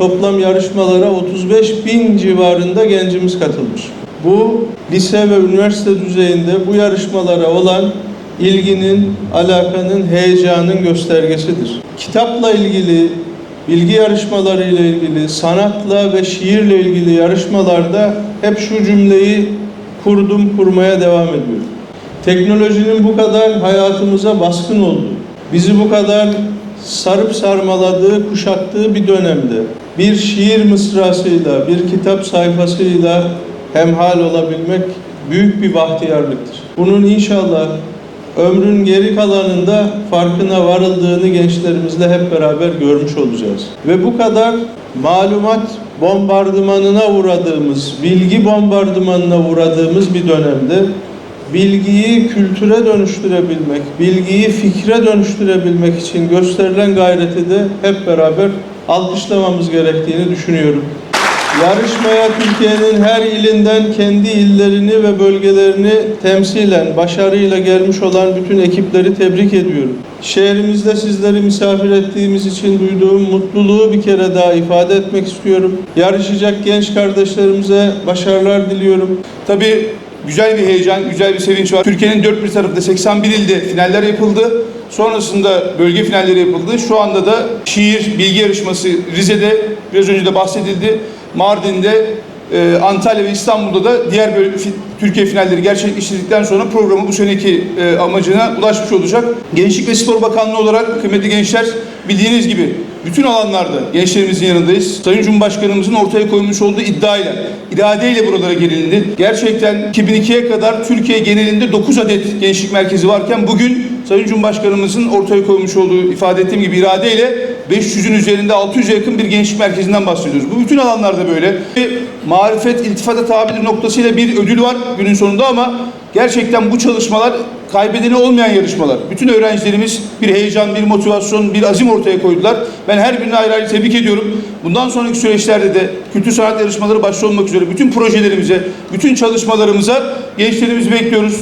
Toplam yarışmalara 35 bin civarında gencimiz katılmış. Bu lise ve üniversite düzeyinde bu yarışmalara olan ilginin, alakanın, heyecanın göstergesidir. Kitapla ilgili, bilgi yarışmaları ile ilgili, sanatla ve şiirle ilgili yarışmalarda hep şu cümleyi kurdum, kurmaya devam ediyorum. Teknolojinin bu kadar hayatımıza baskın olduğu, bizi bu kadar sarıp sarmaladığı, kuşattığı bir dönemde bir şiir mısrasıyla, bir kitap sayfasıyla hemhal olabilmek büyük bir bahtiyarlıktır. Bunun inşallah ömrün geri kalanında farkına varıldığını gençlerimizle hep beraber görmüş olacağız. Ve bu kadar malumat bombardımanına uğradığımız, bilgi bombardımanına uğradığımız bir dönemde bilgiyi kültüre dönüştürebilmek, bilgiyi fikre dönüştürebilmek için gösterilen gayreti de hep beraber alkışlamamız gerektiğini düşünüyorum. Yarışmaya Türkiye'nin her ilinden kendi illerini ve bölgelerini temsilen başarıyla gelmiş olan bütün ekipleri tebrik ediyorum. Şehrimizde sizleri misafir ettiğimiz için duyduğum mutluluğu bir kere daha ifade etmek istiyorum. Yarışacak genç kardeşlerimize başarılar diliyorum. Tabii güzel bir heyecan, güzel bir sevinç var. Türkiye'nin dört bir tarafında 81 ilde finaller yapıldı. Sonrasında bölge finalleri yapıldı. Şu anda da şiir bilgi yarışması Rize'de biraz önce de bahsedildi. Mardin'de, e, Antalya ve İstanbul'da da diğer fi- Türkiye finalleri gerçekleştirdikten sonra programı bu seneki e, amacına ulaşmış olacak. Gençlik ve Spor Bakanlığı olarak kıymetli gençler bildiğiniz gibi bütün alanlarda gençlerimizin yanındayız. Sayın Cumhurbaşkanımızın ortaya koymuş olduğu iddiayla, iradeyle buralara gelindi. Gerçekten 2002'ye kadar Türkiye genelinde 9 adet gençlik merkezi varken bugün Sayın Cumhurbaşkanımızın ortaya koymuş olduğu ifade ettiğim gibi iradeyle 500'ün üzerinde 600'e yakın bir gençlik merkezinden bahsediyoruz. Bu bütün alanlarda böyle. Bir marifet, iltifata tabidir noktasıyla bir ödül var günün sonunda ama gerçekten bu çalışmalar kaybedeni olmayan yarışmalar. Bütün öğrencilerimiz bir heyecan, bir motivasyon, bir azim ortaya koydular. Ben her birini ayrı ayrı tebrik ediyorum. Bundan sonraki süreçlerde de kültür sanat yarışmaları başta olmak üzere bütün projelerimize, bütün çalışmalarımıza gençlerimizi bekliyoruz.